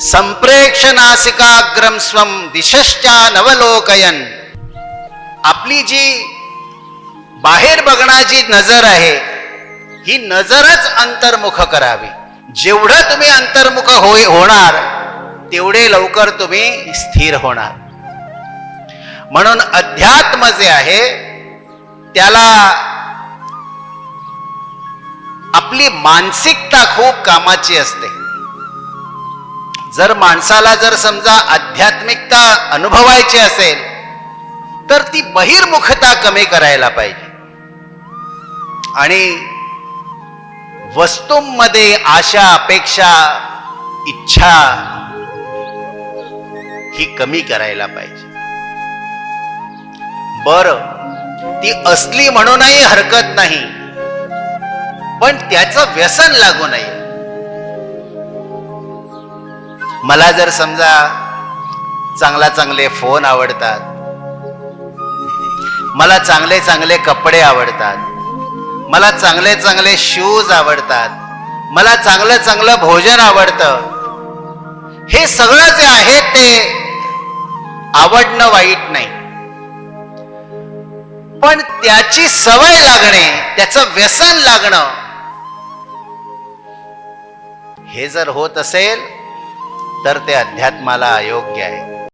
संप्रेक्षनासिकाग्रम स्वम दिशश्चा नवलोकयन आपली जी बाहेर बघण्याची नजर आहे ही नजरच अंतर्मुख करावी. जेवढं तुम्ही अंतर्मुख होय होणार तेवढे लवकर तुम्ही स्थिर होणार. म्हणून अध्यात्म जे आहे त्याला आपली मानसिकता खूप कामाची असते. जर माणसाला जर समजा आध्यात्मिकता अनुभवायची असेल तर ती बहिर्मुखता कमी करायला पाहिजे. आणि वस्तूंमध्ये आशा अपेक्षा इच्छा ही कमी करायला पाहिजे. बर ती असली म्हणूनही हरकत नाही पण त्याचं व्यसन लागू नये. मला जर समजा चांगला चांगले फोन आवडतात मला चांगले चांगले कपडे आवडतात मला चांगले चांगले शूज आवडतात मला चांगलं चांगलं भोजन आवडतं हे सगळं जे आहे ते आवडणं वाईट नाही. पण त्याची सवय लागणे त्याचं व्यसन लागणं हे जर होत असेल तर ते अध्यात्माला अयोग्य आहे.